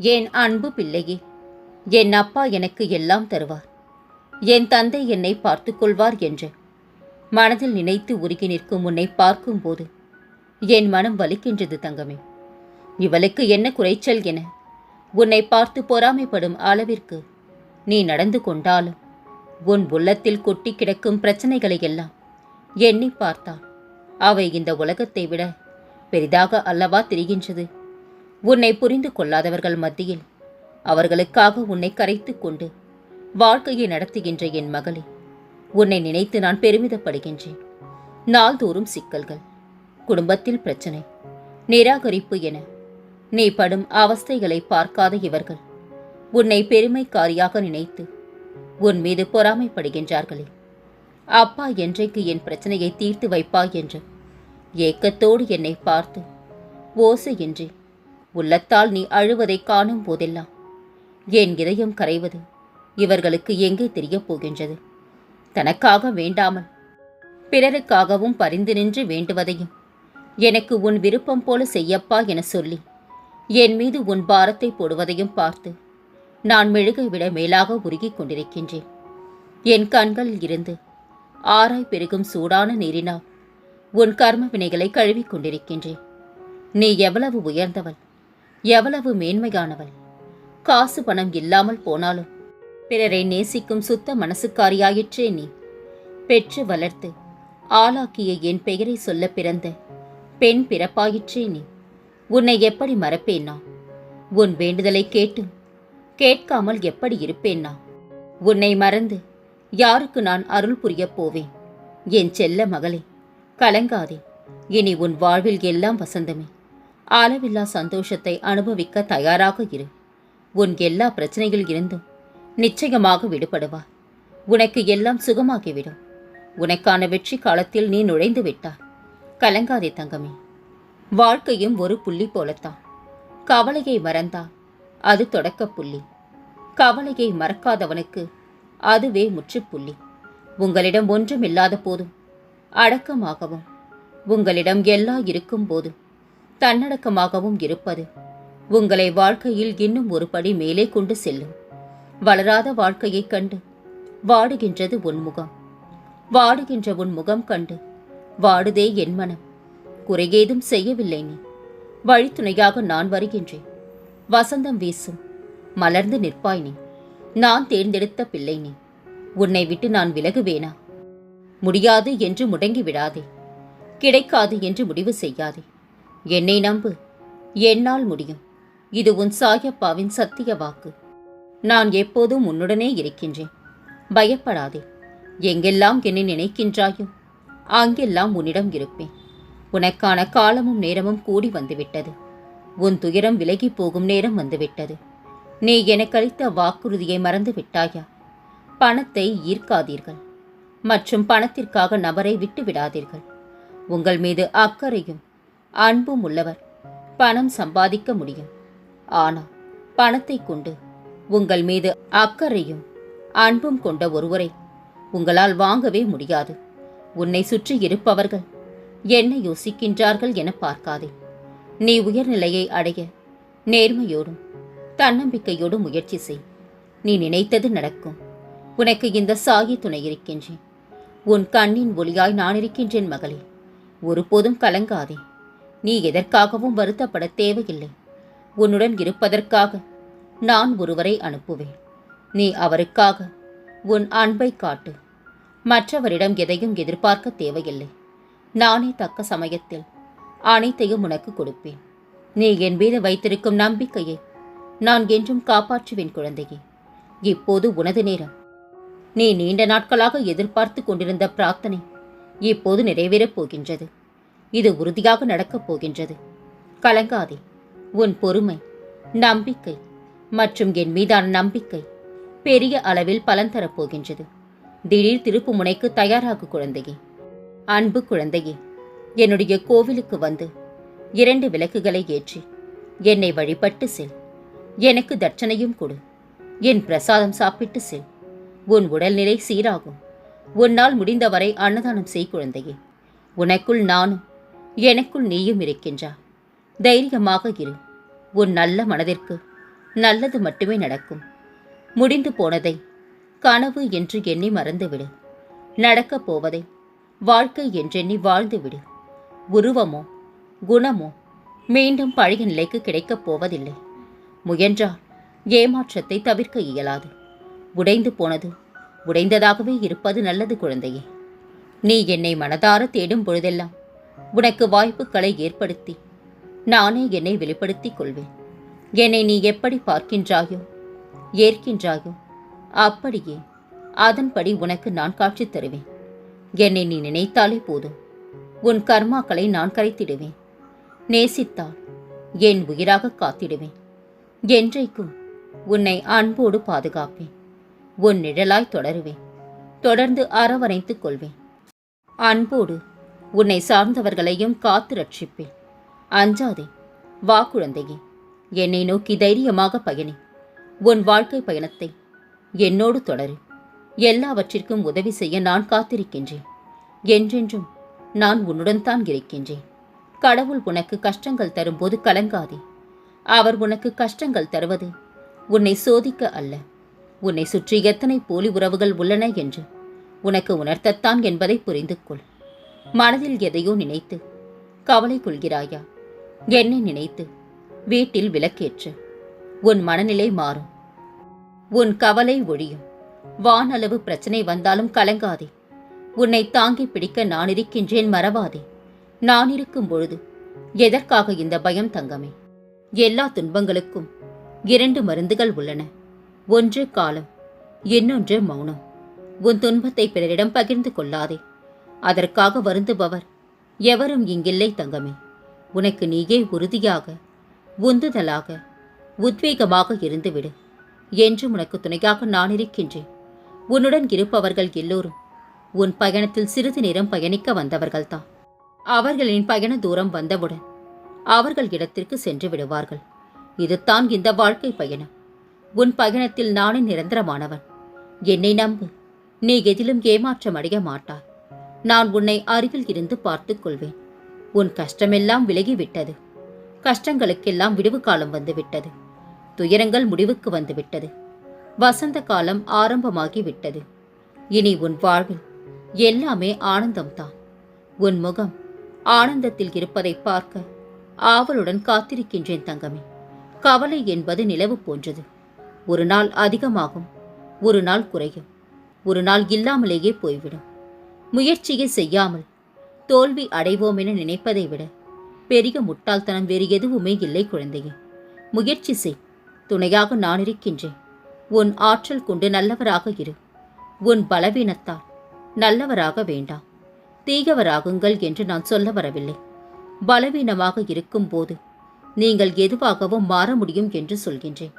என் அன்பு பிள்ளையே என் அப்பா எனக்கு எல்லாம் தருவார். என் தந்தை என்னை பார்த்து கொள்வார் என்று மனதில் நினைத்து உருகி நிற்கும் உன்னை பார்க்கும்போது என் மனம் வலிக்கின்றது தங்கமே. இவளுக்கு என்ன குறைச்சல் என உன்னை பார்த்து பொறாமைப்படும் அளவிற்கு நீ நடந்து கொண்டாலும் உன் உள்ளத்தில் கொட்டி கிடக்கும் பிரச்சனைகளை எல்லாம் எண்ணி பார்த்தால் அவை இந்த உலகத்தை விட பெரிதாக அல்லவா தெரிகின்றது? உன்னை புரிந்து கொள்ளாதவர்கள் மத்தியில் அவர்களுக்காக உன்னை கரைத்து கொண்டு வாழ்க்கையை நடத்துகின்ற என் மகளே உன்னை நினைத்து நான் பெருமிதப்படுகின்றேன். நாள்தோறும் சிக்கல்கள் குடும்பத்தில் பிரச்சனை நிராகரிப்பு என நீ படும் அவஸ்தைகளை பார்க்காத இவர்கள் உன்னை பெருமைக்காரியாக நினைத்து உன் மீது பொறாமைப்படுகின்றார்களே. அப்பா என்றைக்கு என் பிரச்சனையை தீர்த்து வைப்பாய் என்று ஏக்கத்தோடு என்னை பார்த்து ஓசையின்றி உள்ளத்தால் நீ அழுவதை காணும் போதெல்லாம். என் இதயம் கரைவது இவர்களுக்கு எங்கே தெரியப் போகின்றது? தனக்காக வேண்டாமல். பிறருக்காகவும் பரிந்து நின்று வேண்டுவதையும் எனக்கு உன் விருப்பம் போல செய்யப்பா என சொல்லி என் மீது உன் பாரத்தை போடுவதையும் பார்த்து நான் மெழுகை விட மேலாக உருகிக் கொண்டிருக்கின்றேன். என் கண்களில் இருந்து ஆராய் பெருகும் சூடான நீரினால் உன் கர்ம வினைகளை கழுவிக் கொண்டிருக்கின்றேன். நீ எவ்வளவு உயர்ந்தவள் எவ்வளவு மேன்மையானவள். காசு பணம் இல்லாமல் போனாலும் பிறரை நேசிக்கும் சுத்த மனசுக்காரியாயிற்றே நீ. பெற்று வளர்த்து ஆளாக்கிய என் பெயரை சொல்ல பிறந்த பெண் பிறப்பாயிற்றே நீ. உன்னை எப்படி மறப்பேனா உன் வேண்டுதலை கேட்டும் கேட்காமல் எப்படி இருப்பேனா உன்னை மறந்து யாருக்கு நான் அருள் புரியப் போவேன்? என் செல்ல மகளே கலங்காதே. இனி உன் வாழ்வில் எல்லாம் வசந்தமே. அளவில்லா சந்தோஷத்தை அனுபவிக்க தயாராக இரு. உன் எல்லா பிரச்சனைகள் இருந்தும் நிச்சயமாக விடுபடுவார் உனக்கு எல்லாம் சுகமாகிவிடும். உனக்கான வெற்றி காலத்தில் நீ நுழைந்து விட்டாய். கலங்காதே தங்கமே. வாழ்க்கையும் ஒரு புள்ளி போலத்தான். கவலையை மறந்தால் அது தொடக்க புள்ளி. கவலையை மறக்காதவனுக்கு அதுவே முற்றுப்புள்ளி. உங்களிடம் ஒன்றும் இல்லாத போதும் அடக்கமாகவும் உங்களிடம் எல்லாம் இருக்கும் போதும் தன்னடக்கமாகவும் இருப்பது. உங்களை வாழ்க்கையில் இன்னும் ஒரு படி மேலே கொண்டு செல்லும். வளராத வாழ்க்கையைக் கண்டு வாடுகின்றது உன் முகம். வாடுகின்ற உன் முகம் கண்டு வாடுதே என் மனம். குறையேதும் செய்யவில்லை நீ. வழித்துணையாக நான் வருகின்றேன். வசந்தம் வீசும். மலர்ந்து நிற்பாய் நீ. நான் தேர்ந்தெடுத்த பிள்ளை நீ. உன்னை விட்டு நான் விலகுவேனா? முடியாது என்று முடங்கி விடாதே. கிடைக்காது என்று முடிவு செய்யாதே. என்னை நம்பு. என்னால் முடியும். இது உன் சாயப்பாவின் சத்திய வாக்கு. நான் எப்போதும் உன்னுடனே இருக்கின்றேன். பயப்படாதே. எங்கெல்லாம் என்னை நினைக்கின்றாயோ அங்கெல்லாம் உன்னிடம் இருப்பேன். உனக்கான காலமும் நேரமும் கூடி வந்துவிட்டது. உன் துயரம் விலகி போகும் நேரம் வந்துவிட்டது. நீ எனக்களித்த வாக்குறுதியை மறந்து விட்டாயா? பணத்தை ஈர்க்காதீர்கள். மற்றும் பணத்திற்காக நபரை விட்டு விடாதீர்கள் உங்கள் மீது அக்கறையும் அன்பும் உள்ளவர். பணம் சம்பாதிக்க முடியும். ஆனால் பணத்தை கொண்டு உங்கள் மீது அக்கறையும் அன்பும் கொண்ட ஒருவரை உங்களால் வாங்கவே முடியாது. உன்னை சுற்றி இருப்பவர்கள் என்ன யோசிக்கின்றார்கள் என பார்க்காதே. நீ உயர்நிலையை அடைய நேர்மையோடும் தன்னம்பிக்கையோடும் முயற்சி செய். நீ நினைத்தது நடக்கும். உனக்கு இந்த சாகி துணை இருக்கின்றேன். உன் கண்ணின் ஒளியாய் நான் இருக்கின்றேன் மகளே. ஒருபோதும் கலங்காதே. நீ எதற்காகவும் வருத்தப்பட தேவையில்லை. உன்னுடன் இருப்பதற்காக நான் ஒருவரை அனுப்புவேன். நீ அவருக்காக உன் அன்பை காட்டு. மற்றவரிடம் எதையும் எதிர்பார்க்க தேவையில்லை. நானே தக்க சமயத்தில் அனைத்தையும் உனக்கு கொடுப்பேன். நீ என் மீது வைத்திருக்கும் நம்பிக்கையை நான் என்றும் காப்பாற்றுவேன் குழந்தையே. இப்போது உனது நேரம். நீ நீண்ட நாட்களாக எதிர்பார்த்து கொண்டிருந்த பிரார்த்தனை இப்போது நிறைவேறப் போகின்றது. இது உறுதியாக நடக்கப் போகின்றது. கலங்காதே உன் பொறுமை நம்பிக்கை மற்றும் என் மீதான நம்பிக்கை பெரிய அளவில் பலன் தரப்போகின்றது திடீர் திருப்பு முனைக்கு தயாராகு குழந்தையே. அன்பு குழந்தையே என்னுடைய கோவிலுக்கு வந்து இரண்டு விளக்குகளை ஏற்றி என்னை வழிபட்டு செல். எனக்கு தட்சணையும் கொடு. என் பிரசாதம் சாப்பிட்டு செல். உன் உடல்நிலை சீராகும். உன்னால் முடிந்தவரை அன்னதானம் செய் குழந்தையே. உனக்குள் நானும் எனக்குள் நீயும் இருக்கின்றா. தைரியமாக இரு. உன் நல்ல மனதிற்கு நல்லது மட்டுமே நடக்கும். முடிந்து போனதை கனவு என்று எண்ணி மறந்துவிடு. நடக்கப் போவதை வாழ்க்கை என்றெண்ணி வாழ்ந்துவிடு. உருவமோ குணமோ மீண்டும் பழைய நிலைக்கு கிடைக்கப் போவதில்லை. முயன்றால் ஏமாற்றத்தை தவிர்க்க இயலாது. உடைந்து போனது உடைந்ததாகவே இருப்பது நல்லது குழந்தையே. நீ என்னை மனதார தேடும் பொழுதெல்லாம் உனக்கு வாய்ப்புகளை ஏற்படுத்தி. நானே என்னை வெளிப்படுத்திக் கொள்வேன். என்னை நீ எப்படி பார்க்கின்றாயோ ஏற்கின்றாயோ அப்படியே அதன்படி உனக்கு நான் காட்சி தருவேன். என்னை நீ நினைத்தாலே போதும். உன் கர்மாக்களை நான் கரைத்திடுவேன். நேசித்தால் என் உயிராக காத்திடுவேன். என்றைக்கும் உன்னை அன்போடு பாதுகாப்பேன். உன் நிழலாய் தொடருவேன். தொடர்ந்து அரவணைத்துக் கொள்வேன். அன்போடு உன்னை சார்ந்தவர்களையும் காத்து ரட்சிப்பேன். அஞ்சாதே வா குழந்தையே என்னை நோக்கி தைரியமாக பயணி. உன் வாழ்க்கை பயணத்தை என்னோடு தொடரு. எல்லாவற்றிற்கும் உதவி செய்ய நான் காத்திருக்கின்றேன். என்றென்றும் நான் உன்னுடன் தான் இருக்கின்றேன். கடவுள் உனக்கு கஷ்டங்கள் தரும்போது கலங்காதே. அவர் உனக்கு கஷ்டங்கள் தருவது உன்னை சோதிக்க அல்ல. உன்னை சுற்றி எத்தனை போலி உறவுகள் உள்ளன என்று உனக்கு உணர்த்தத்தான் என்பதை புரிந்து கொள் மனதில் எதையோ நினைத்து கவலை கொள்கிறாயா? என்னை நினைத்து வீட்டில் விளக்கேற்று. உன் மனநிலை மாறும். உன் கவலை ஒழியும். வானளவு பிரச்சனை வந்தாலும் கலங்காதே. உன்னை தாங்கி பிடிக்க நான் இருக்கின்றேன் மறவாதே. நான் இருக்கும் பொழுது எதற்காக இந்த பயம் தங்கமே? எல்லா துன்பங்களுக்கும் இரண்டு மருந்துகள் உள்ளன. ஒன்று காலம் இன்னொன்று மௌனம். உன் துன்பத்தை பிறரிடம் பகிர்ந்து கொள்ளாதே. அதற்காக வருந்துபவர். எவரும் இங்கில்லை தங்கமே. உனக்கு நீயே உறுதியாக உந்துதலாக உத்வேகமாக இருந்துவிடு. என்று உனக்கு துணையாக நான் இருக்கின்றேன். உன்னுடன் இருப்பவர்கள் எல்லோரும் உன் பயணத்தில் சிறிது நேரம் பயணிக்க வந்தவர்கள்தான். அவர்களின் பயண தூரம் வந்தவுடன் அவர்கள் இடத்திற்கு சென்று விடுவார்கள். இதுதான் இந்த வாழ்க்கை பயணம். உன் பயணத்தில் நானே நிரந்தரமானவன். என்னை நம்பு. நீ எதிலும் ஏமாற்றம் அடைய மாட்டாய். நான் உன்னை அருகில் இருந்து பார்த்துக் கொள்வேன். உன் கஷ்டமெல்லாம் விலகிவிட்டது. கஷ்டங்களுக்கெல்லாம் விடுவு காலம் வந்துவிட்டது. துயரங்கள் முடிவுக்கு வந்துவிட்டது. வசந்த காலம் ஆரம்பமாகி விட்டது இனி உன் வாழ்வில் எல்லாமே ஆனந்தம்தான். உன் முகம் ஆனந்தத்தில் இருப்பதை பார்க்க ஆவலுடன் காத்திருக்கின்றேன் தங்கமே. கவலை என்பது நிலவு போன்றது. ஒரு நாள் அதிகமாகும் ஒரு நாள் குறையும். ஒரு நாள் இல்லாமலேயே போய்விடும். முயற்சியை செய்யாமல் தோல்வி அடைவோம் என நினைப்பதை விட பெரிய முட்டாள்தனம் வேறு எதுவுமே இல்லை குழந்தையே. முயற்சி செய். துணையாக நான் இருக்கின்றேன். உன் ஆற்றல் கொண்டு நல்லவராக இரு. உன் பலவீனத்தால் நல்லவராக வேண்டாம் தீயவராகுங்கள் என்று நான் சொல்ல வரவில்லை. பலவீனமாக இருக்கும்போது நீங்கள் எதுவாகவும் மாற முடியும் என்று சொல்கின்றேன்.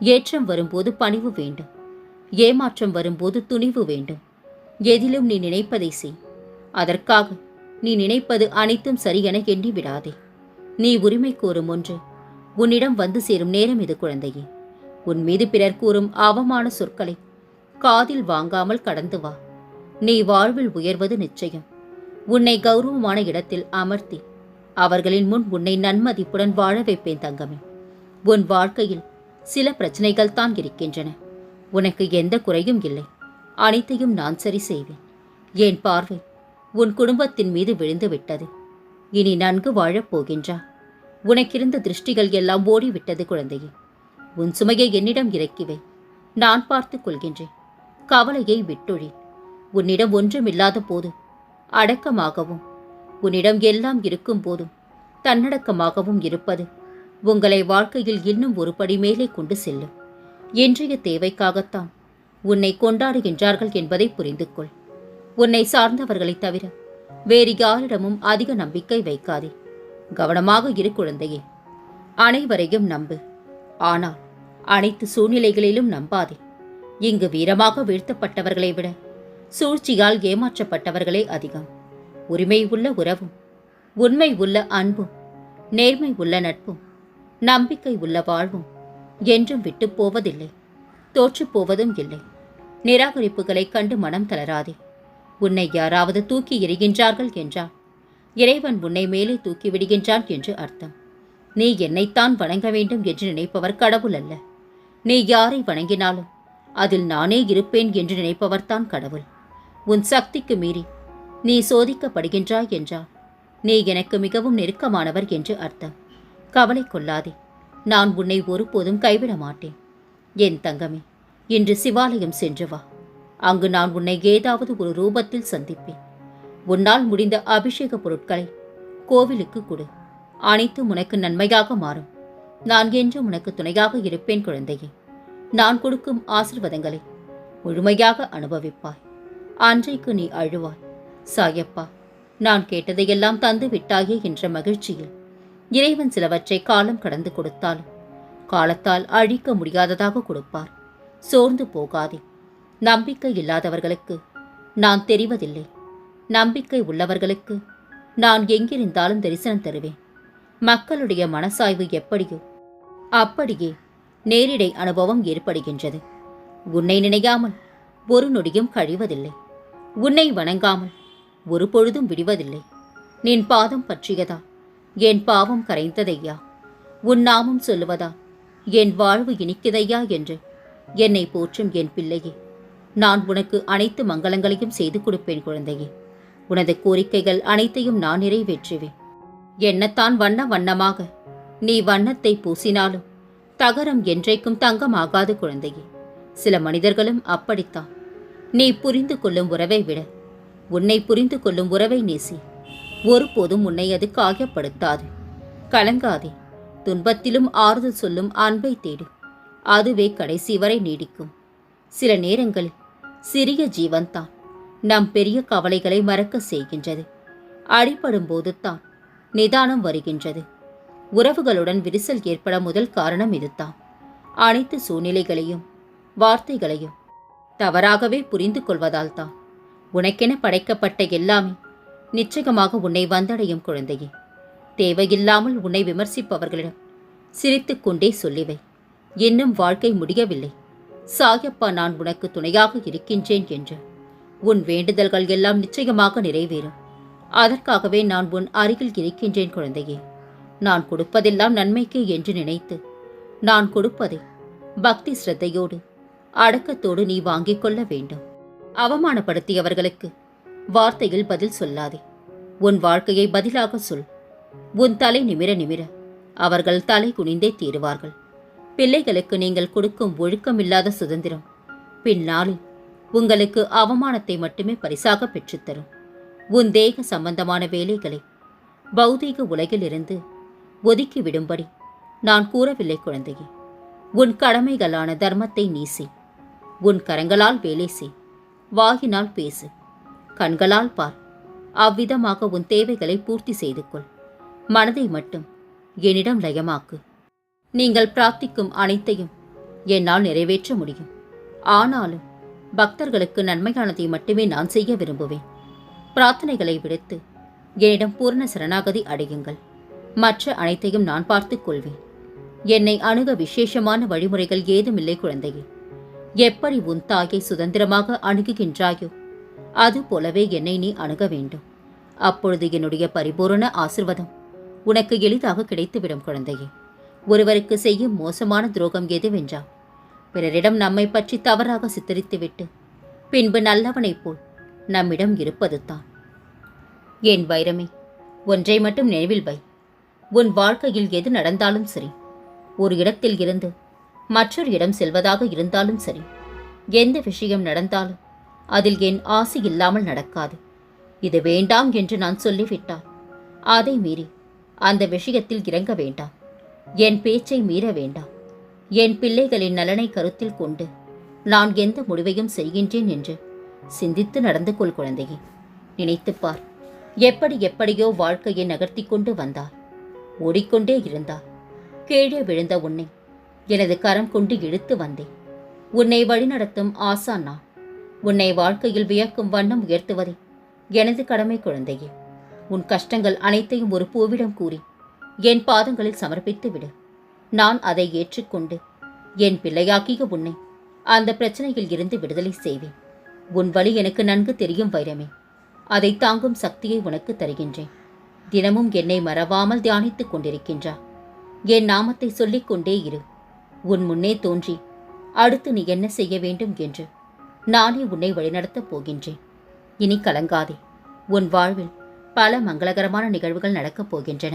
ஏற்றம் வரும்போது பணிவு வேண்டும். ஏமாற்றம் வரும்போது துணிவு வேண்டும். எதிலும் நீ நினைப்பதை செய். அதற்காக நீ நினைப்பது அனைத்தும் சரியென எண்ணி விடாதே நீ உரிமை கூறும் ஒன்று. உன்னிடம் வந்து சேரும் நேரம் இது குழந்தையே. உன் மீது பிறர் கூறும் அவமான சொற்களை காதில் வாங்காமல் கடந்து வா. நீ வாழ்வில் உயர்வது நிச்சயம். உன்னை கௌரவமான இடத்தில் அமர்த்தி அவர்களின் முன் உன்னை நன்மதிப்புடன் வாழ வைப்பேன் தங்கமே. உன் வாழ்க்கையில் சில பிரச்சனைகள் தான் இருக்கின்றன. உனக்கு எந்த குறையும் இல்லை. அனைத்தையும் நான் சரி செய்வேன். என் பார்வை உன் குடும்பத்தின் மீது விழுந்து விட்டது இனி நன்கு வாழப் போகின்றா. உனக்கிருந்த திருஷ்டிகள் எல்லாம் ஓடிவிட்டது குழந்தையே. உன் சுமையை என்னிடம் இறக்கிவை. நான் பார்த்துக் கொள்கின்றேன். கவலையை விட்டொழி. உன்னிடம் ஒன்றுமில்லாத போது அடக்கமாகவும் உன்னிடம் எல்லாம் இருக்கும் போதும் தன்னடக்கமாகவும் இருப்பது உங்களை வாழ்க்கையில் இன்னும் ஒரு படி மேலே கொண்டு செல்லும். இன்றைய தேவைக்காகத்தான் உன்னை கொண்டாடுகின்றார்கள் என்பதை புரிந்து கொள் உன்னை சார்ந்தவர்களைத் தவிர வேறு யாரிடமும் அதிக நம்பிக்கை வைக்காதே. கவனமாக இரு குழந்தையே. அனைவரையும் நம்பு. ஆனால் அனைத்து சூழ்நிலைகளிலும் நம்பாதே. இங்கு வீரமாக வீழ்த்தப்பட்டவர்களை விட சூழ்ச்சியால் ஏமாற்றப்பட்டவர்களே அதிகம். உரிமை உள்ள உறவும் உண்மை உள்ள அன்பும் நேர்மை உள்ள நட்பும் நம்பிக்கை உள்ள வாழ்வும் என்றும் விட்டுப் போவதில்லை. தோற்றுப் போவதும் இல்லை. நிராகரிப்புகளைக் கண்டு மனம் தளராதே. உன்னை யாராவது தூக்கி எறிகின்றார்கள் என்றால் இறைவன் உன்னை மேலே தூக்கி விடுகின்றான் என்று அர்த்தம். நீ என்னைத்தான் வணங்க வேண்டும் என்று நினைப்பவர் கடவுள் அல்ல. நீ யாரை வணங்கினாலும் அதில் நானே இருப்பேன் என்று நினைப்பவர்தான் கடவுள். உன் சக்திக்கு மீறி நீ சோதிக்கப்படுகின்றாய் என்றால் நீ எனக்கு மிகவும் நெருக்கமானவர் என்று அர்த்தம். கவலை கொள்ளாதே. நான் உன்னை ஒருபோதும் கைவிட மாட்டேன். என் தங்கமே இன்று சிவாலயம் சென்று வா. அங்கு நான் உன்னை ஏதாவது ஒரு ரூபத்தில் சந்திப்பேன். உன்னால் முடிந்த அபிஷேக பொருட்களை கோவிலுக்கு கொடு. அனைத்தும் உனக்கு நன்மையாக மாறும். நான் என்றும் உனக்கு துணையாக இருப்பேன் குழந்தையே. நான் கொடுக்கும் ஆசிர்வாதங்களை முழுமையாக அனுபவிப்பாய். அன்றைக்கு நீ அழுவாய். சாயப்பா நான் கேட்டதையெல்லாம் தந்து விட்டாயே என்ற மகிழ்ச்சியில் இறைவன் சிலவற்றை காலம் கடந்து கொடுத்தாலும் காலத்தால் அழிக்க முடியாததாக கொடுப்பார். சோர்ந்து போகாதே. நம்பிக்கை இல்லாதவர்களுக்கு நான் தெரிவதில்லை. நம்பிக்கை உள்ளவர்களுக்கு நான் எங்கிருந்தாலும் தரிசனம் தருவேன். மக்களுடைய மனசாய்வு எப்படியோ அப்படியே நேரிடை அனுபவம் ஏற்படுகின்றது. உன்னை நினையாமல் ஒரு நொடியும் கழிவதில்லை. உன்னை வணங்காமல் ஒரு பொழுதும் விடுவதில்லை. நின் பாதம் பற்றியதா? என் பாவம் கரைந்ததையா? உன் நாமம் சொல்லுவதா? என் வாழ்வு இனிக்குதையா என்று என்னை போற்றும் என் பிள்ளையே நான் உனக்கு அனைத்து மங்களங்களையும் செய்து கொடுப்பேன் குழந்தையே. உனது கோரிக்கைகள் அனைத்தையும் நான் நிறைவேற்றுவேன். என்னத்தான் வண்ண வண்ணமாக நீ வண்ணத்தை பூசினாலும் தகரம் என்றைக்கும் தங்கமாகாது குழந்தையே. சில மனிதர்களும் அப்படித்தான். நீ புரிந்து கொள்ளும் உறவை விட உன்னை புரிந்து கொள்ளும் உறவை நேசி. ஒருபோதும் உன்னை அது காயப்படுத்தாது. கலங்காதே துன்பத்திலும் ஆறுதல் சொல்லும் அன்பை தேடு. அதுவே கடைசி வரை நீடிக்கும். சில நேரங்களில் சிறிய ஜீவன்தான் நம் பெரிய கவலைகளை மறக்க செய்கின்றது. அடிபடும் போது தான் நிதானம் வருகின்றது. உறவுகளுடன் விரிசல் ஏற்பட முதல் காரணம் இதுதான். அனைத்து சூழ்நிலைகளையும் வார்த்தைகளையும் தவறாகவே புரிந்து கொள்வதால் தான். உனக்கென படைக்கப்பட்ட எல்லாமே நிச்சயமாக உன்னை வந்தடையும் குழந்தையே. தேவையில்லாமல் உன்னை விமர்சிப்பவர்களிடம் சிரித்துக்கொண்டே சொல்லிவை. இன்னும் வாழ்க்கை முடியவில்லை. சாயப்பா நான் உனக்கு துணையாக இருக்கின்றேன் என்று. உன் வேண்டுதல்கள் எல்லாம் நிச்சயமாக நிறைவேறும். அதற்காகவே நான் உன் அருகில் இருக்கின்றேன் குழந்தையே. நான் கொடுப்பதெல்லாம் நன்மைக்கே என்று நினைத்து நான் கொடுப்பதை பக்தி ஸ்ரத்தையோடு அடக்கத்தோடு நீ வாங்கிக் கொள்ள வேண்டும். அவமானப்படுத்தியவர்களுக்கு வார்த்தையில் பதில் சொல்லாதே. உன் வாழ்க்கையை பதிலாக சொல். உன் தலை நிமிர நிமிர அவர்கள் தலை குனிந்தே தீருவார்கள். பிள்ளைகளுக்கு நீங்கள் கொடுக்கும் ஒழுக்கமில்லாத சுதந்திரம். பின்னாளில் உங்களுக்கு அவமானத்தை மட்டுமே பரிசாக பெற்றுத்தரும். உன் தேக சம்பந்தமான வேலைகளை பௌதீக உலகிலிருந்து ஒதுக்கி விடும்படி நான் கூறவில்லை குழந்தையே. உன் கடமைகளான தர்மத்தை நீசி உன் கரங்களால் வேலை செய் வாயினால் பேசு கண்களால் பார். அவ்விதமாக உன் தேவைகளை பூர்த்தி செய்து கொள். மனதை மட்டும் என்னிடம் லயமாக்கு. நீங்கள் பிரார்த்திக்கும் அனைத்தையும் என்னால் நிறைவேற்ற முடியும். ஆனாலும் பக்தர்களுக்கு நன்மையானதை மட்டுமே நான் செய்ய விரும்புவேன். பிரார்த்தனைகளை விடுத்து என்னிடம் பூர்ண சரணாகதி அடையுங்கள். மற்ற அனைத்தையும் நான் பார்த்துக் கொள்வேன். என்னை அணுக விசேஷமான வழிமுறைகள் ஏதுமில்லை குழந்தையே. எப்படி உன் தாயை சுதந்திரமாக அணுகுகின்றாயோ அது போலவே என்னை நீ அணுக வேண்டும். அப்பொழுது என்னுடைய பரிபூரண ஆசிர்வாதம் உனக்கு எளிதாக கிடைத்துவிடும் குழந்தையே. ஒருவருக்கு செய்யும் மோசமான துரோகம் எதுவென்றால் பிறரிடம் நம்மை பற்றி தவறாக சித்தரித்துவிட்டு பின்பு நல்லவனைப் போல் நம்மிடம் இருப்பது தான் என் வைரமே ஒன்றை மட்டும் நினைவில் வை. உன் வாழ்க்கையில் எது நடந்தாலும் சரி ஒரு இடத்தில் இருந்து மற்றொரு இடம் செல்வதாக இருந்தாலும் சரி எந்த விஷயம் நடந்தாலும் அதில் என் ஆசை இல்லாமல் நடக்காது. இது வேண்டாம் என்று நான் சொல்லிவிட்டால் அதை மீறி அந்த விஷயத்தில் இறங்க வேண்டாம். என் பேச்சை மீற வேண்டாம். என் பிள்ளைகளின் நலனை கருத்தில் கொண்டு நான் எந்த முடிவையும் செய்கின்றேன் என்று சிந்தித்து நடந்து கொள் குழந்தையே. நினைத்துப் பார் எப்படி எப்படியோ வாழ்க்கையை நகர்த்தி கொண்டு வந்தார் ஓடிக்கொண்டே இருந்தார் கீழே விழுந்த உன்னை எனது கரம் கொண்டு இழுத்து வந்தேன். உன்னை வழிநடத்தும் ஆசானா நான். உன்னை வாழ்க்கையில் வியக்கும் வண்ணம் உயர்த்துவதே எனது கடமை குழந்தையே. உன் கஷ்டங்கள் அனைத்தையும் ஒரு பூவிடம் கூறி என் பாதங்களில் சமர்ப்பித்து விடு நான் அதை ஏற்றுக்கொண்டு என் பிள்ளையாக்கிய உன்னை அந்த பிரச்சனையில் இருந்து விடுதலை செய்வேன். உன் வழி எனக்கு நன்கு தெரியும் வைரமே. அதை தாங்கும் சக்தியை உனக்கு தருகின்றேன். தினமும் என்னை மறவாமல் தியானித்துக் கொண்டிருக்கின்றா. என் நாமத்தை சொல்லிக் கொண்டே இரு. உன் முன்னே தோன்றி அடுத்து நீ என்ன செய்ய வேண்டும் என்று நானே உன்னை வழிநடத்தப் போகின்றேன். இனி கலங்காதே. உன் வாழ்வில் பல மங்களகரமான நிகழ்வுகள் நடக்கப் போகின்றன.